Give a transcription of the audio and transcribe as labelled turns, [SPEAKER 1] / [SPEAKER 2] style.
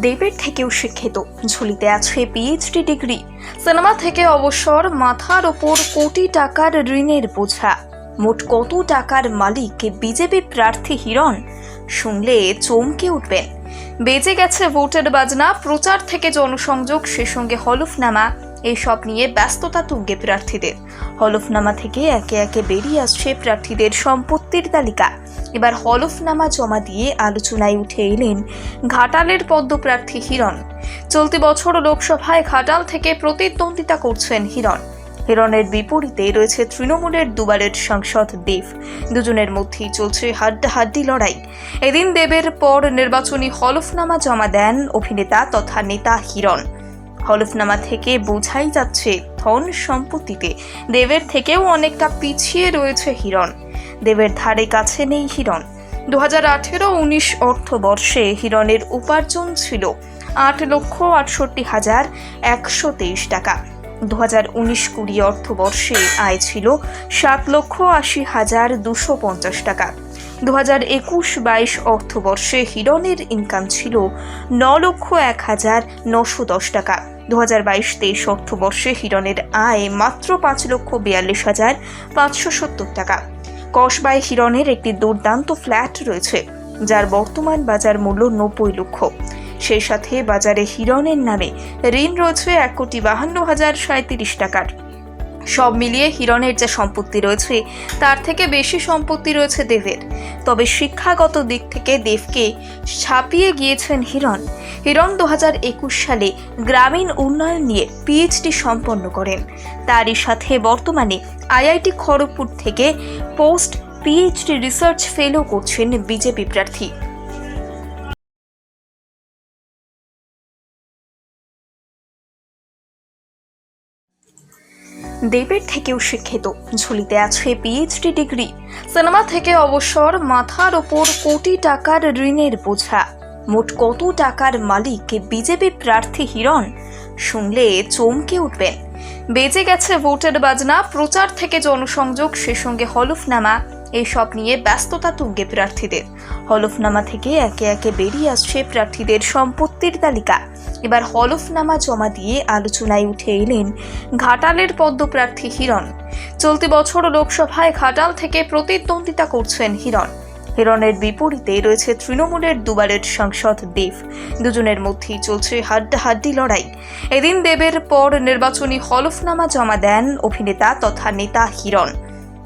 [SPEAKER 1] দেবের থেকেও শিক্ষিত। ঝুলিতে আছে পিএইচডি ডিগ্রি। সিনেমা থেকে অবসর, মাথার ওপর কোটি টাকার ঋণের বোঝা। মোট কত টাকার মালিক বিজেপি প্রার্থী হিরণ? শুনলে চমকে উঠবেন। বেজে গেছে ভোটের বাজনা, প্রচার থেকে জনসংযোগ, সে সঙ্গে হলফনামা। এইসব নিয়ে ব্যস্ততা তুঙ্গে প্রার্থীদের। হলফনামা থেকে একে একে বেরিয়ে আসছে প্রার্থীদের সম্পত্তির তালিকা। এবার হলফনামা জমা দিয়ে আলোচনায় উঠে এলেন ঘাটালের পদ্মপ্রার্থী হিরণ। চলতি বছর লোকসভায় ঘাটাল থেকে প্রতিদ্বন্দ্বিতা করছেন হিরণ। হিরণের বিপরীতে রয়েছে তৃণমূলের দুবারের সাংসদ দেব। দুজনের মধ্যেই চলছে হাড্ডাহাড্ডি লড়াই। এদিন দেবের পর নির্বাচনী হলফনামা জমা দেন অভিনেতা তথা নেতা হিরণ। হলফনামা থেকে বোঝাই যাচ্ছে ধন সম্পত্তিতে। দেবের থেকেও অনেকটা পিছিয়ে রয়েছে হিরণ। দেবের ধারে কাছে নেই হিরণ। দু হাজার আঠেরো উনিশ অর্থবর্ষে হিরণের উপার্জন ছিল আট লক্ষ আটষট্টি হাজার একশো তেইশ টাকা। দু হাজার উনিশ কুড়ি অর্থবর্ষে আয় ছিল সাত লক্ষ আশি হাজার দুশো পঞ্চাশ টাকা। দু হাজার একুশ বাইশ অর্থবর্ষে হিরণের ইনকাম ছিল ন লক্ষ এক হাজার নশো দশ টাকা। দু হাজার বাইশ তেইশ অর্থবর্ষে হিরণের আয় মাত্র পাঁচ লক্ষ বিয়াল্লিশ হাজার পাঁচশো সত্তর টাকা। কসবায় হিরণের একটি দুর্দান্ত ফ্ল্যাট রয়েছে, যার বর্তমান বাজার মূল্য নব্বই লক্ষ। সেই সাথে বাজারে হিরণের নামে ঋণ রয়েছে এক কোটি বাহান্ন হাজার সাঁত্রিশ টাকার। সব মিলিয়ে হিরণের যে সম্পত্তি রয়েছে, তার থেকে বেশি সম্পত্তি রয়েছে দেবের। তবে শিক্ষাগত দিক থেকে দেবকে ছাপিয়ে গিয়েছেন হিরণ। হিরণ দু হাজার একুশ সালে গ্রামীণ উন্নয়ন নিয়ে পিএইচডি সম্পন্ন করেন। তারই সাথে বর্তমানে আইআইটি খড়গপুর থেকে পোস্ট পিএইচডি রিসার্চ ফেলো করছেন বিজেপি প্রার্থী। দেবের থেকেও শিক্ষিত। ঝুলিতে আছে পিএইচডি ডিগ্রি। সিনেমা থেকে অবসর, মাথার ওপর কোটি টাকার ঋণের বোঝা। মোট কত টাকার মালিক বিজেপি প্রার্থী হিরণ? শুনলে চমকে উঠবেন। বেজে গেছে ভোটের বাজনা, প্রচার থেকে জনসংযোগ, সে সঙ্গে হলফনামা। এইসব নিয়ে ব্যস্ততা তুঙ্গে প্রার্থীদের। হলফনামা থেকে একে একে বেরিয়ে আসছে প্রার্থীদের সম্পত্তির তালিকা। এবার হলফনামা জমা দিয়ে আলোচনায় উঠে এলেন ঘাটালের পদ্মপ্রার্থী হিরণ। চলতি বছর লোকসভায় ঘাটাল থেকে প্রতিদ্বন্দ্বিতা করছেন হিরণ। হিরণের বিপরীতে রয়েছে তৃণমূলের দুবারের সাংসদ দেব। দুজনের মধ্যেই চলছে হাড্ডাহাড্ডি লড়াই। এদিন দেবের পর নির্বাচনী হলফনামা জমা দেন অভিনেতা তথা নেতা হিরণ।